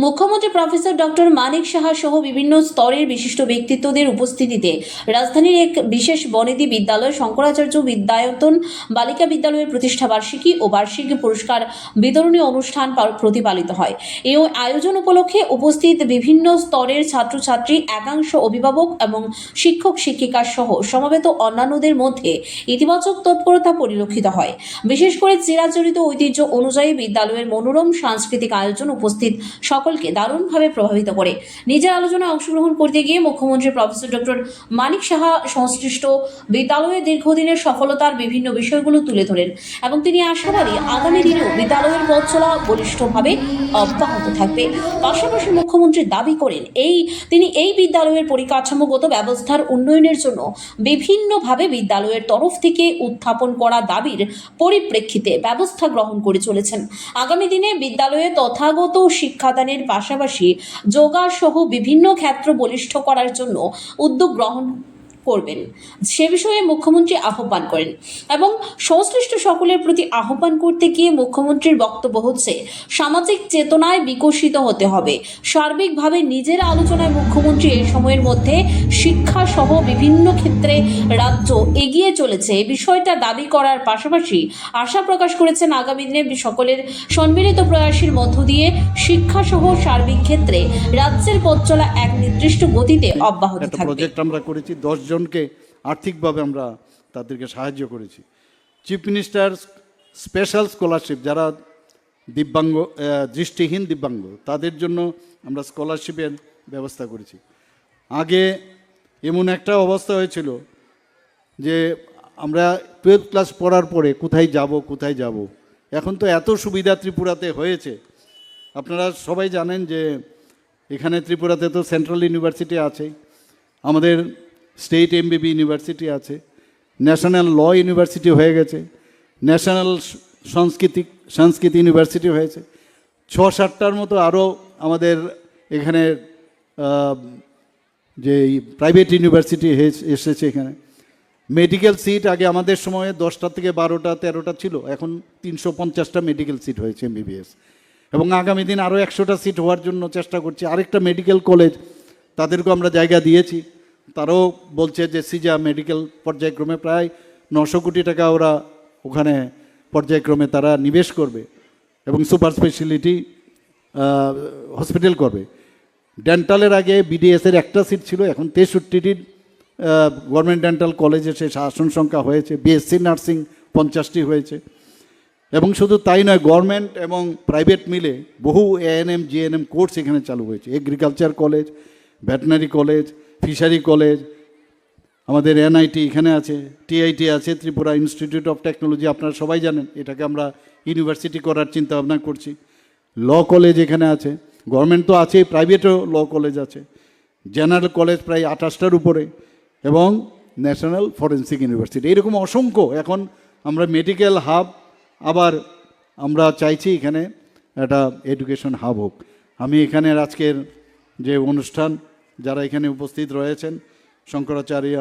মুখ্যমন্ত্রী professor doctor Manik Saha সহ বিভিন্ন স্তরের বিশিষ্ট ব্যক্তিত্বদের উপস্থিতিতে রাজধানীর এক বিশেষ বনেদি বিদ্যালয় শঙ্করাচার্য বিদ্যায়তন বালিকা বিদ্যালয়ের প্রতিষ্ঠা বার্ষিকী ও বার্ষিক পুরস্কার বিতরণী অনুষ্ঠান প্রতিপালিত হয়। এই আয়োজন উপলক্ষে উপস্থিত বিভিন্ন স্তরের ছাত্রছাত্রী, একাংশ অভিভাবক এবং শিক্ষক শিক্ষিকা সহ সমবেত অন্যান্যদের মধ্যে ইতিবাচক তৎপরতা পরিলক্ষিত হয়। বিশেষ করে চিরাচরিত ঐতিহ্য অনুযায়ী বিদ্যালয়ের মনোরম সাংস্কৃতিক আয়োজন উপস্থিত সকলকে দারুণভাবে প্রভাবিত করে। নিজের আলোচনায় অংশগ্রহণ করতে গিয়ে মুখ্যমন্ত্রী প্রফেসর ডক্টর মানিক সাহা সংশ্লিষ্ট বিদ্যালয়ের দীর্ঘদিনের সফলতার বিভিন্ন বিষয়গুলো তুলে ধরেন এবং তিনি আশাবাদী আগামী দিনেও বিদ্যালয়ের পথ চলা বলিষ্ঠভাবে অব্যাহত থাকবে। পাশাপাশি মুখ্যমন্ত্রী দাবি করেন, এই তিনি এই বিদ্যালয়ের পরিকাঠামোগত ব্যবস্থার উন্নয়নের জন্য বিভিন্নভাবে বিদ্যালয়ের তরফ থেকে উত্থাপন করা দাবির পরিপ্রেক্ষিতে ব্যবস্থা গ্রহণ করে চলেছেন। আগামী দিনে বিদ্যালয়ে তথাগত শিক্ষাদানের পাশাপাশি যোগাসহ বিভিন্ন ক্ষেত্র বলিষ্ঠ করার জন্য উদ্যোগ গ্রহণ করবেন। সে বিষয়ে মুখ্যমন্ত্রী আহ্বান করেন এবং সংশ্লিষ্ট সকলের প্রতি আহ্বান করতে গিয়ে মুখ্যমন্ত্রীর বক্তব্য হচ্ছে সামাজিক চেতনায় বিকশিত হতে হবে। সার্বিকভাবে নিজের আলোচনায় মুখ্যমন্ত্রী এই সময়ের মধ্যে শিক্ষা সহ বিভিন্ন ক্ষেত্রে রাজ্য এগিয়ে চলেছে। এই বিষয়টা দাবি করার পাশাপাশি আশা প্রকাশ করেছেন আগামী দিনে সকলের সম্মিলিত প্রয়াসের মধ্য দিয়ে শিক্ষা সহ সার্বিক ক্ষেত্রে রাজ্যের পথ চলা এক নির্দিষ্ট গতিতে অব্যাহত থাকবে। প্রজেক্ট আমরা করেছি জনকে আর্থিকভাবে আমরা তাদেরকে সাহায্য করেছি। চিফ মিনিস্টার স্পেশাল স্কলারশিপ যারা দিব্যাঙ্গ দৃষ্টিহীন দিব্যাঙ্গ, তাদের জন্য আমরা স্কলারশিপের ব্যবস্থা করেছি। আগে এমন একটা অবস্থা হয়েছিল যে আমরা টুয়েলভ ক্লাস পড়ার পরে কোথায় যাব কোথায় যাব? এখন তো এত সুবিধা ত্রিপুরাতে হয়েছে। আপনারা সবাই জানেন যে এখানে ত্রিপুরাতে তো সেন্ট্রাল ইউনিভার্সিটি আছে। আমাদের স্টেট এমবিবি ইউনিভার্সিটি আছে, ন্যাশনাল ল ইউনিভার্সিটি হয়ে গেছে, ন্যাশনাল সাংস্কৃতিক সংস্কৃত ইউনিভার্সিটি হয়েছে। ছ সাতটার মতো আরও আমাদের এখানে যে প্রাইভেট ইউনিভার্সিটি এসেছে এখানে। মেডিকেল সিট আগে আমাদের সময়ে দশটা থেকে বারোটা, তেরোটা ছিল, এখন তিনশো পঞ্চাশটা মেডিকেল সিট হয়েছে এমবিবিএস। এবং আগামী দিন আরও একশোটা সিট হওয়ার জন্য চেষ্টা করছি। আরেকটা মেডিকেল কলেজ, তাদেরকেও আমরা জায়গা দিয়েছি। তারাও বলছে যে সিজা মেডিকেল পর্যায়ক্রমে প্রায় নশো কোটি টাকা ওরা ওখানে পর্যায়ক্রমে তারা নিবেশ করবে এবং সুপার স্পেশালিটি হসপিটাল করবে। ডেন্টালের আগে বিডিএসের একটা সিট ছিল, এখন তেষট্টিটির গভর্নমেন্ট ডেন্টাল কলেজে সে আসন সংখ্যা হয়েছে, বিএসসি নার্সিং পঞ্চাশটি হয়েছে। এবং শুধু তাই নয়, গভর্নমেন্ট এবং প্রাইভেট মিলে বহু এএনএম জিএনএম কোর্স এখানে চালু হয়েছে। Agriculture college, veterinary college fishery college, আমাদের এনআইটি এখানে আছে, টিআইটি আছে, ত্রিপুরা ইনস্টিটিউট অফ টেকনোলজি, আপনারা সবাই জানেন, এটাকে আমরা ইউনিভার্সিটি করার চিন্তা ভাবনা করছি। ল কলেজ এখানে আছে, গভর্নমেন্ট তো আছেই, প্রাইভেটও ল কলেজ আছে। জেনারেল কলেজ প্রায় আঠাশটার উপরে, এবং ন্যাশনাল ফরেন্সিক ইউনিভার্সিটি, এরকম অসংখ্য। এখন আমরা মেডিকেল হাব, আবার আমরা চাইছি এখানে একটা এডুকেশন হাব হোক। আমি এখানের আজকের যে অনুষ্ঠান যারা এখানে উপস্থিত রয়েছেন, শঙ্করাচার্য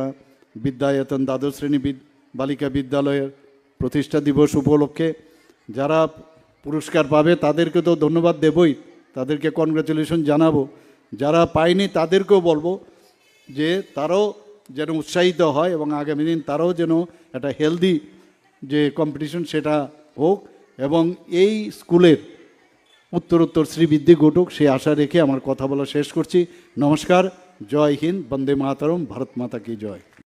বিদ্যায়তন দ্বাদশ শ্রেণি বালিকা বিদ্যালয়ের প্রতিষ্ঠা দিবস উপলক্ষে যারা পুরস্কার পাবে, তাদেরকে তো ধন্যবাদ দেবই। তাদেরকে কনগ্রাচুলেশন জানাব। যারা পায়নি, তাদেরকেও বলব যে তারাও যেন উৎসাহিত হয় এবং আগামী দিন তারাও যেন একটা হেলদি যে কম্পিটিশন সেটা হোক এবং এই স্কুলের উত্তরোত্তর শ্রীবৃদ্ধি ঘটুক সেই আশা রেখে আমার কথা বলা শেষ করছি। নমস্কার, জয় হিন্দ, বন্দে মাতারম, ভারত মাতা কি জয়।